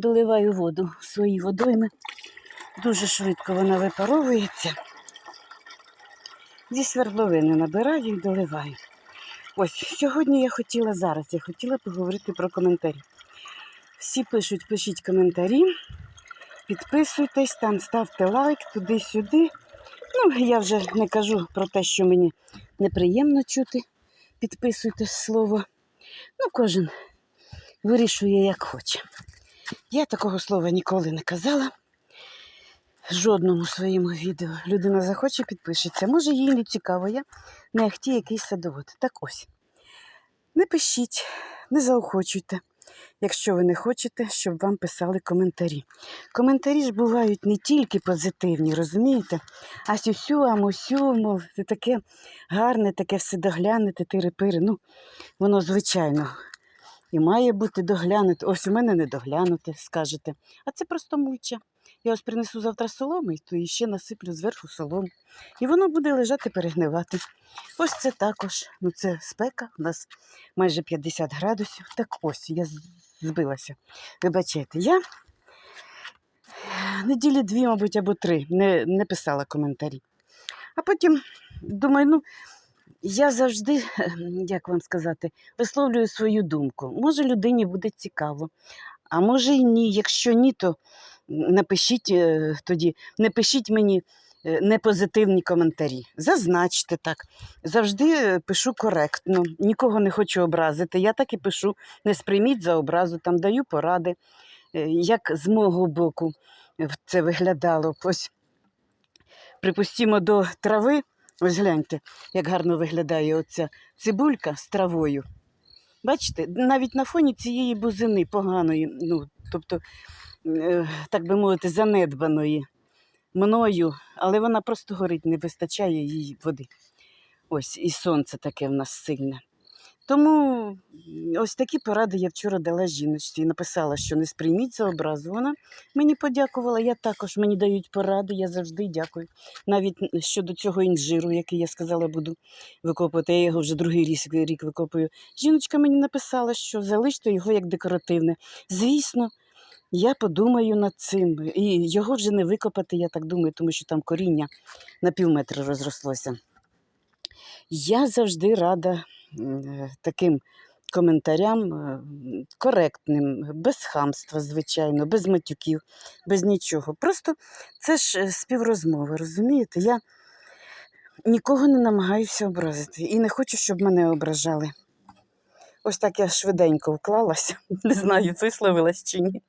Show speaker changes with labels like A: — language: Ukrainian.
A: доливаю воду в свої водойми. Дуже швидко вона випаровується. Зі свердловини набираю і доливаю. Ось сьогодні я хотіла зараз, я хотіла поговорити про коментарі. Всі пишуть, пишіть коментарі, підписуйтесь, там ставте лайк туди-сюди. Ну, я вже не кажу про те, що мені неприємно чути. Підписуйтесь слово. Ну, кожен вирішує, як хоче. Я такого слова ніколи не казала. Жодному своєму відео людина захоче, підпишеться. Може, їй не цікаво, я не ахті якийсь садовод. Так ось. Не пишіть, не заохочуйте, якщо ви не хочете, щоб вам писали коментарі. Коментарі ж бувають не тільки позитивні, розумієте? А сюсю, а мосю, мов, таке гарне, таке все доглянете, тири-пири. Ну, воно звичайно. І має бути доглянуте. Ось у мене не доглянуте, скажете. А це просто мульча. Я ось принесу завтра соломи, то і ще насиплю зверху солому. І воно буде лежати, перегнивати. Ось це також. Ну це спека, у нас майже 50 градусів. Так ось, я збилася. Вибачайте, я неділі дві, мабуть, або три не, не писала коментарі. А потім думаю, ну. Я завжди, як вам сказати, висловлюю свою думку. Може, людині буде цікаво, а може і ні. Якщо ні, то напишіть е, тоді, не пишіть мені е, непозитивні коментарі. Зазначте так. Завжди е, пишу коректно, нікого не хочу образити. Я так і пишу, не сприйміть за образу, там даю поради, як з мого боку це виглядало. Ось, припустімо, до трави. Ось гляньте, як гарно виглядає оця цибулька з травою. Бачите, навіть на фоні цієї бузини поганої, ну, тобто, е, так би мовити, занедбаної мною, але вона просто горить, не вистачає їй води. Ось, і сонце таке в нас сильне. Тому ось такі поради я вчора дала жіночці написала, що не сприйміть за образу. Вона мені подякувала, я також мені дають поради, я завжди дякую. Навіть щодо цього інжиру, який я сказала, буду викопувати. Я його вже другий рік, викопую. Жіночка мені написала, що залиште його як декоративне. Звісно, я подумаю над цим. І його вже не викопати, я так думаю, тому що там коріння на пів метра розрослося. Я завжди рада таким коментарям е, коректним, без хамства, звичайно, без матюків, без нічого. Просто це ж е, співрозмови, розумієте? Я нікого не намагаюся образити і не хочу, щоб мене ображали. Ось так я швиденько вклалася. Не знаю, висловилась чи ні.